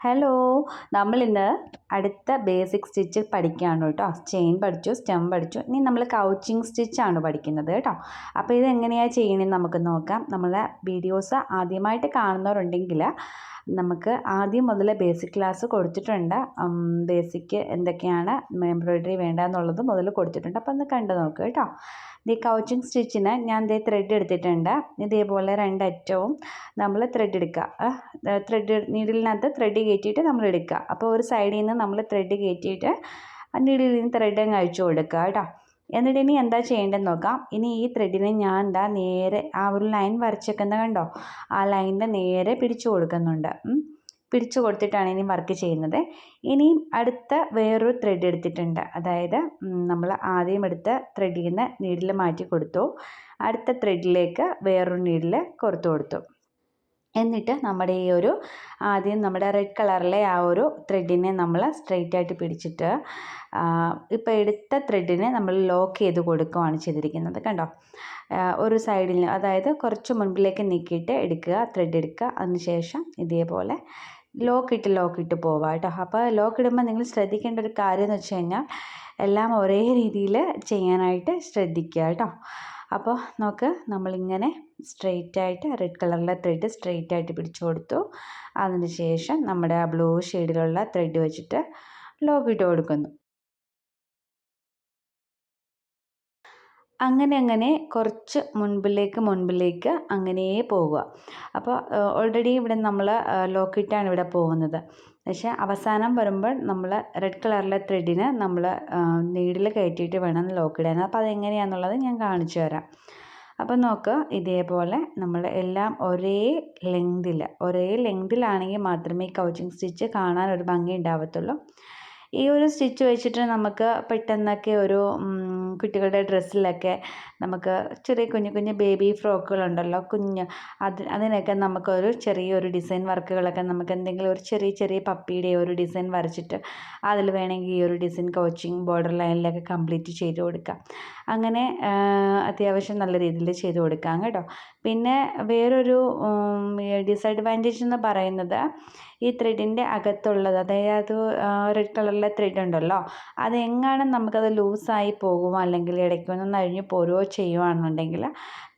Hello നമ്മളിന്ന് അടുത്ത basic stitch പഠിക്കുകയാണ് കേട്ടോ. ചെയിൻ പഠിച്ചു സ്റ്റെം പഠിച്ചു. ഇനി നമ്മൾ കൗച്ചിങ് സ്റ്റിച്ചാണ് പഠിക്കുന്നത് കേട്ടോ. അപ്പോൾ ഇത് എങ്ങനെയാണ് ചെയ്യണമെന്ന് നമുക്ക് നോക്കാം. നമ്മളെ വീഡിയോസ് ആദ്യമായിട്ട് കാണുന്നവരുണ്ടെങ്കിൽ നമുക്ക് ആദ്യം മുതൽ ബേസിക് ക്ലാസ് കൊടുത്തിട്ടുണ്ട്. ബേസിക് എന്തൊക്കെയാണ് എംബ്രോയ്ഡറി വേണ്ടതെന്നുള്ളത് മുതൽ കൊടുത്തിട്ടുണ്ട്. അപ്പോൾ ഒന്ന് കണ്ടു നോക്കുക കേട്ടോ. ഈ കൗച്ചിങ് സ്റ്റിച്ചിന് ഞാൻ ഇതേ ത്രെഡ് എടുത്തിട്ടുണ്ട്. ഇതേപോലെ രണ്ടറ്റവും നമ്മൾ ത്രെഡ് എടുക്കുക. ത്രെഡ് നീഡിലിനകത്ത് ത്രെഡ് കയറ്റിയിട്ട് നമ്മൾ എടുക്കുക. അപ്പോൾ ഒരു സൈഡിൽ നിന്ന് നമ്മൾ ത്രെഡ് കയറ്റിയിട്ട് നീഡിൽ നിന്ന് ത്രെഡ് അങ്ങ് അഴിച്ചു കൊടുക്കുക കേട്ടോ എന്നിട്ട് ഇനി എന്താ ചെയ്യേണ്ടതെന്ന് നോക്കാം. ഇനി ഈ ത്രെഡിനെ ഞാൻ എന്താ നേരെ ആ ഒരു ലൈൻ വരച്ചേക്കുന്നത് കണ്ടോ? ആ ലൈനിന്റെ നേരെ പിടിച്ചു കൊടുക്കുന്നുണ്ട്. പിടിച്ചു കൊടുത്തിട്ടാണ് ഇനി വർക്ക് ചെയ്യുന്നത്. ഇനിയും അടുത്ത വേറൊരു ത്രെഡ് എടുത്തിട്ടുണ്ട്. അതായത് നമ്മൾ ആദ്യം എടുത്ത ത്രെഡിൽ നിന്ന് നീഡിൽ മാറ്റി കൊടുത്തു. അടുത്ത ത്രെഡിലേക്ക് വേറൊരു നീഡിൽ കൊടുത്തു കൊടുത്തു. എന്നിട്ട് നമ്മുടെ ഈ ഒരു ആദ്യം നമ്മുടെ റെഡ് കളറിലെ ആ ഒരു ത്രെഡിനെ നമ്മൾ സ്ട്രെയിറ്റ് ആയിട്ട് പിടിച്ചിട്ട് ഇപ്പോൾ എടുത്ത ത്രെഡിനെ നമ്മൾ ലോക്ക് ചെയ്ത് കൊടുക്കുകയാണ് ചെയ്തിരിക്കുന്നത് കണ്ടോ? ഒരു സൈഡിൽ അതായത് കുറച്ച് മുൻപിലേക്ക് നീക്കിയിട്ട് എടുക്കുക ത്രെഡ് എടുക്കുക. അതിനുശേഷം ഇതേപോലെ ലോക്കിട്ട് ലോക്കിട്ട് പോവുക കേട്ടോ. അപ്പോൾ ലോക്ക് ഇടുമ്പോൾ നിങ്ങൾ ശ്രദ്ധിക്കേണ്ട ഒരു കാര്യം എന്ന് വെച്ച് കഴിഞ്ഞാൽ എല്ലാം ഒരേ രീതിയിൽ ചെയ്യാനായിട്ട് ശ്രദ്ധിക്കുക കേട്ടോ. അപ്പോൾ നോക്ക് നമ്മളിങ്ങനെ സ്ട്രെയിറ്റ് ആയിട്ട് റെഡ് കളറിലെ ത്രെഡ് സ്ട്രെയിറ്റ് ആയിട്ട് പിടിച്ചു കൊടുത്തു. അതിന് ശേഷം നമ്മുടെ ആ ബ്ലൂ ഷെയ്ഡിലുള്ള ത്രെഡ് വെച്ചിട്ട് ലോക്ക് ഇട്ട് കൊടുക്കുന്നു. അങ്ങനെ അങ്ങനെ കുറച്ച് മുൻപിലേക്ക് മുൻപിലേക്ക് അങ്ങനെ പോവുക അപ്പോൾ ഓൾറെഡി ഇവിടെ നമ്മൾ ലോക്കിട്ടാണ് ഇവിടെ പോകുന്നത്. പക്ഷേ അവസാനം വരുമ്പോൾ നമ്മൾ റെഡ് കളറിലെ ത്രെഡിന് നമ്മൾ നീഡിൽ കയറ്റിയിട്ട് വേണം ലോക്കിടാൻ അപ്പോൾ അതെങ്ങനെയാണെന്നുള്ളത് ഞാൻ കാണിച്ചു തരാം. അപ്പോൾ നോക്കുക ഇതേപോലെ നമ്മൾ എല്ലാം ഒരേ ലെങ്തിൽ ഒരേ ലെങ്തിലാണെങ്കിൽ മാത്രമേ ഈ കൗച്ചിങ് സ്റ്റിച്ച് കാണാൻ ഒരു ഭംഗി ഉണ്ടാവത്തുള്ളൂ. ഈ ഒരു സ്റ്റിച്ച് വെച്ചിട്ട് നമുക്ക് പെട്ടെന്നൊക്കെ ഒരു കുട്ടികളുടെ ഡ്രസ്സിലൊക്കെ നമുക്ക് ചെറിയ കുഞ്ഞു കുഞ്ഞു ബേബി ഫ്രോക്കുകളുണ്ടല്ലോ കുഞ്ഞ്. അത് അതിനൊക്കെ നമുക്കൊരു ചെറിയൊരു ഡിസൈൻ വർക്കുകളൊക്കെ നമുക്ക് എന്തെങ്കിലും ഒരു ചെറിയ ചെറിയ പപ്പിയുടെ ഒരു ഡിസൈൻ വരച്ചിട്ട് അതിൽ വേണമെങ്കിൽ ഈ ഒരു ഡിസൈൻ കോച്ചിങ് ബോർഡർ ലൈനിലൊക്കെ കംപ്ലീറ്റ് ചെയ്ത് കൊടുക്കാം. അങ്ങനെ അത്യാവശ്യം നല്ല രീതിയിൽ ചെയ്ത് കൊടുക്കാം കേട്ടോ. പിന്നെ വേറൊരു ഡിസഡ്വാന്റേജ് എന്ന് പറയുന്നത് ഈ ത്രെഡിന്റെ അകത്തുള്ളത്. അതായത് റെഡ് കളറിലെ ത്രെഡ് ഉണ്ടല്ലോ. അതെങ്ങാനും നമുക്കത് ലൂസായി പോകുമോ? അല്ലെങ്കിൽ ഇടയ്ക്കൊന്നും അഴിഞ്ഞു പോരുകയോ ചെയ്യുകയാണെന്നുണ്ടെങ്കിൽ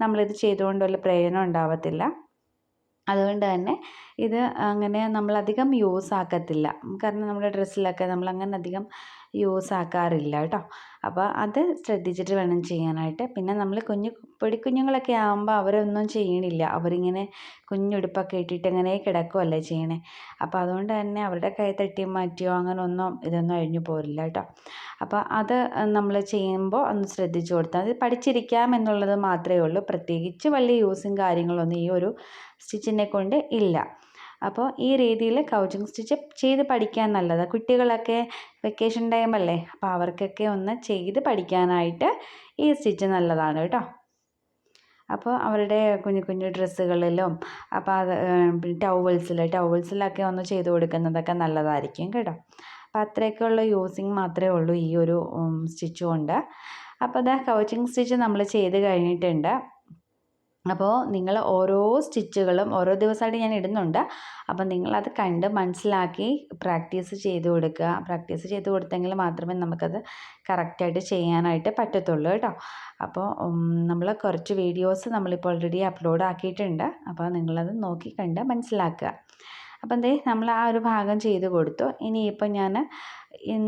നമ്മളിത് ചെയ്തുകൊണ്ട് വല്ല പ്രയോജനം ഉണ്ടാവത്തില്ല. അതുകൊണ്ട് തന്നെ ഇത് അങ്ങനെ നമ്മളധികം യൂസ് ആക്കത്തില്ല. കാരണം നമ്മുടെ ഡ്രസ്സിലൊക്കെ നമ്മൾ അങ്ങനെ അധികം യൂസ് ആക്കാറില്ല കേട്ടോ. അപ്പോൾ അത് ശ്രദ്ധിച്ചിട്ട് വേണം ചെയ്യാനായിട്ട്. പിന്നെ നമ്മൾ കുഞ്ഞു പൊടിക്കുഞ്ഞുങ്ങളൊക്കെ ആകുമ്പോൾ അവരൊന്നും ചെയ്യണില്ല. അവരിങ്ങനെ കുഞ്ഞുടുപ്പൊക്കെ ഇട്ടിട്ട് ഇങ്ങനെ കിടക്കുമല്ലേ ചെയ്യണേ. അപ്പോൾ അതുകൊണ്ട് തന്നെ അവരുടെ കൈ തട്ടി മാറ്റിയോ അങ്ങനെ ഒന്നും ഇതൊന്നും അഴിഞ്ഞു പോരില്ല കേട്ടോ. അപ്പോൾ അത് നമ്മൾ ചെയ്യുമ്പോൾ ഒന്ന് ശ്രദ്ധിച്ചു കൊടുത്താൽ അത് പഠിച്ചിരിക്കാം എന്നുള്ളത് മാത്രമേ ഉള്ളൂ. പ്രത്യേകിച്ച് വലിയ യൂസും കാര്യങ്ങളൊന്നും ഈ ഒരു സ്റ്റിച്ചിനെ കൊണ്ട് ഇല്ല. അപ്പോൾ ഈ രീതിയിൽ കൗച്ചിങ് സ്റ്റിച്ച് ചെയ്ത് പഠിക്കാൻ നല്ലതാണ് കുട്ടികളൊക്കെ വെക്കേഷൻ ടൈം അല്ലേ? അപ്പോൾ അവർക്കൊക്കെ ഒന്ന് ചെയ്ത് പഠിക്കാനായിട്ട് ഈ സ്റ്റിച്ച് നല്ലതാണ് കേട്ടോ. അപ്പോൾ അവരുടെ കുഞ്ഞു കുഞ്ഞു ഡ്രസ്സുകളിലും അപ്പോൾ അത് ടവൽസിൽ ടവൽസിലൊക്കെ ഒന്ന് ചെയ്ത് കൊടുക്കുന്നതൊക്കെ നല്ലതായിരിക്കും കേട്ടോ. അപ്പോൾ അത്രയൊക്കെയുള്ള യൂസിങ് മാത്രമേ ഉള്ളൂ ഈ ഒരു സ്റ്റിച്ച് കൊണ്ട്. അപ്പോൾ അത് കൗച്ചിങ് സ്റ്റിച്ച് നമ്മൾ ചെയ്ത് കഴിഞ്ഞിട്ടുണ്ട്. അപ്പോൾ നിങ്ങൾ ഓരോ സ്റ്റിച്ചുകളും ഓരോ ദിവസമായിട്ട് ഞാൻ ഇടുന്നുണ്ട്. അപ്പോൾ നിങ്ങളത് കണ്ട് മനസ്സിലാക്കി പ്രാക്ടീസ് ചെയ്ത് കൊടുക്കുക. പ്രാക്ടീസ് ചെയ്ത് കൊടുത്തെങ്കിൽ മാത്രമേ നമുക്കത് കറക്റ്റായിട്ട് ചെയ്യാനായിട്ട് പറ്റത്തുള്ളൂ കേട്ടോ. അപ്പോൾ നമ്മൾ കുറച്ച് വീഡിയോസ് നമ്മളിപ്പോൾ ഓൾറെഡി അപ്ലോഡ് ആക്കിയിട്ടുണ്ട്. അപ്പോൾ നിങ്ങളത് നോക്കി കണ്ട് മനസ്സിലാക്കുക. അപ്പം എന്തേ നമ്മൾ ആ ഒരു ഭാഗം ചെയ്ത് കൊടുത്തു. ഇനിയിപ്പോൾ ഞാൻ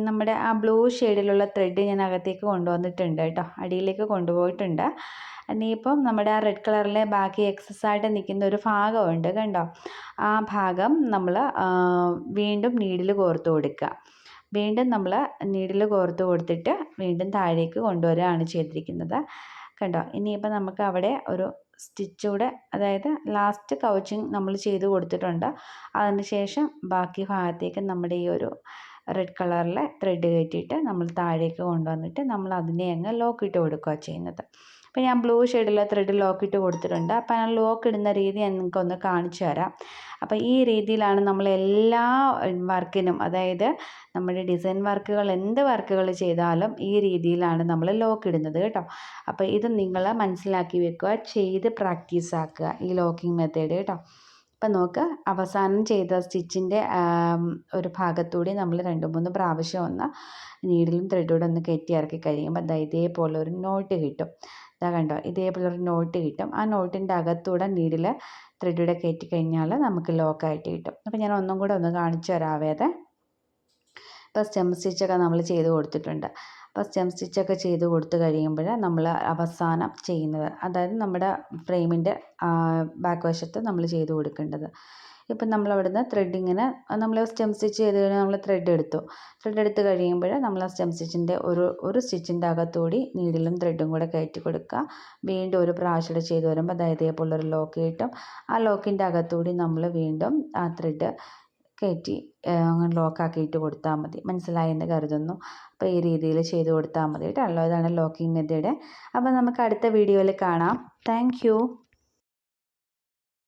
നമ്മുടെ ആ ബ്ലൂ ഷെയ്ഡിലുള്ള ത്രെഡ് ഞാൻ അകത്തേക്ക് കൊണ്ടുവന്നിട്ടുണ്ട് കേട്ടോ. അടിയിലേക്ക് കൊണ്ടുപോയിട്ടുണ്ട്. ഇനിയിപ്പം നമ്മുടെ ആ റെഡ് കളറിലെ ബാക്കി എക്സസ് ആയിട്ട് നിൽക്കുന്ന ഒരു ഭാഗമുണ്ട് കണ്ടോ? ആ ഭാഗം നമ്മൾ വീണ്ടും നീഡിൽ കോർത്ത് കൊടുക്കുക. വീണ്ടും നമ്മൾ നീഡിൽ കോർത്ത് കൊടുത്തിട്ട് വീണ്ടും താഴേക്ക് കൊണ്ടുവരികയാണ് ചെയ്തിരിക്കുന്നത്. കണ്ടോ? ഇനിയിപ്പോൾ നമുക്ക് അവിടെ ഒരു സ്റ്റിച്ച് കൂടെ അതായത് ലാസ്റ്റ് കൗച്ചിങ് നമ്മൾ ചെയ്ത് കൊടുത്തിട്ടുണ്ട്. അതിന് ശേഷം ബാക്കി ഭാഗത്തേക്ക് നമ്മുടെ ഈ ഒരു റെഡ് കളറിലെ ത്രെഡ് കയറ്റിയിട്ട് നമ്മൾ താഴേക്ക് കൊണ്ടുവന്നിട്ട് നമ്മൾ അതിനെ അങ്ങ് ലോക്ക് ഇട്ട് കൊടുക്കുക ചെയ്യുന്നത്. അപ്പോൾ ഞാൻ ബ്ലൂ ഷെയ്ഡിലെ ത്രെഡ് ലോക്ക് ഇട്ട് കൊടുത്തിട്ടുണ്ട്. അപ്പോൾ ഞാൻ ലോക്ക് ഇടുന്ന രീതി ഞാൻ നിങ്ങൾക്കൊന്ന് കാണിച്ചു തരാം. അപ്പോൾ ഈ രീതിയിലാണ് നമ്മൾ എല്ലാ വർക്കിനും അതായത് നമ്മുടെ ഡിസൈൻ വർക്കുകൾ എന്ത് വർക്കുകൾ ചെയ്താലും ഈ രീതിയിലാണ് നമ്മൾ ലോക്ക് ഇടുന്നത് കേട്ടോ. അപ്പോൾ ഇത് നിങ്ങൾ മനസ്സിലാക്കി വെക്കുക ചെയ്ത് പ്രാക്ടീസ് ആക്കുക ഈ ലോക്കിംഗ് മെത്തേഡ് കേട്ടോ. ഇപ്പം നോക്കുക അവസാനം ചെയ്ത സ്റ്റിച്ചിന്റെ ഒരു ഭാഗത്തൂടി നമ്മൾ രണ്ട് മൂന്ന് പ്രാവശ്യം ഒന്ന് നീഡിലും ത്രെഡൂടെ ഒന്ന് കയറ്റി ഇറക്കി കഴിയുമ്പോൾ അതാ ഇതേപോലെ ഒരു നോട്ട് കിട്ടും. ഇതാ കണ്ടോ ഇതേപോലെ ഒരു നോട്ട് കിട്ടും. ആ നോട്ടിന്റെ അകത്തൂടെ നീഡിൽ ത്രെഡൂടെ കയറ്റി കഴിഞ്ഞാൽ നമുക്ക് ലോക്കായിട്ട് കിട്ടും. അപ്പോൾ ഞാൻ ഒന്നും കൂടെ ഒന്ന് കാണിച്ചു തരാവേ അത് ഇപ്പോൾ സ്റ്റെം സ്റ്റിച്ചൊക്കെ നമ്മൾ ചെയ്ത് കൊടുത്തിട്ടുണ്ട്. അപ്പോൾ സ്റ്റെം സ്റ്റിച്ചൊക്കെ ചെയ്ത് കൊടുത്ത് കഴിയുമ്പോൾ നമ്മൾ അവസാനം ചെയ്യുന്നത്. അതായത് നമ്മുടെ ഫ്രെയിമിന്റെ ബാക്ക് വശത്ത് നമ്മൾ ചെയ്ത് കൊടുക്കേണ്ടത്. ഇപ്പം നമ്മൾ അവിടുന്ന് ത്രെഡിങ്ങിന് നമ്മൾ സ്റ്റെം സ്റ്റിച്ച് ചെയ്ത് കഴിഞ്ഞാൽ നമ്മൾ ത്രെഡ് എടുത്തു. ത്രെഡ് എടുത്ത് കഴിയുമ്പോൾ നമ്മൾ ആ സ്റ്റെം സ്റ്റിച്ചിന്റെ ഒരു ഒരു സ്റ്റിച്ചിന്റെ അകത്തൂടി നീഡിലും ത്രെഡും കൂടെ കയറ്റി കൊടുക്കുക. വീണ്ടും ഒരു പ്രാവശ്യം ചെയ്ത് വരുമ്പോൾ അതായത് ഇതേപോലെ ഒരു ലോക്ക് കിട്ടും ആ ലോക്കിന്റെ അകത്തൂടി നമ്മൾ വീണ്ടും ആ ത്രെഡ് കയറ്റി അങ്ങനെ ലോക്കാക്കിയിട്ട് കൊടുത്താൽ മതി. മനസ്സിലായെന്ന് കരുതുന്നു. അപ്പോൾ ഈ രീതിയിൽ ചെയ്ത് കൊടുത്താൽ മതി കേട്ടോ. ഇതാണ് ലോക്കിംഗ് മെത്തേഡ് അപ്പോൾ നമുക്ക് അടുത്ത വീഡിയോയിൽ കാണാം. താങ്ക്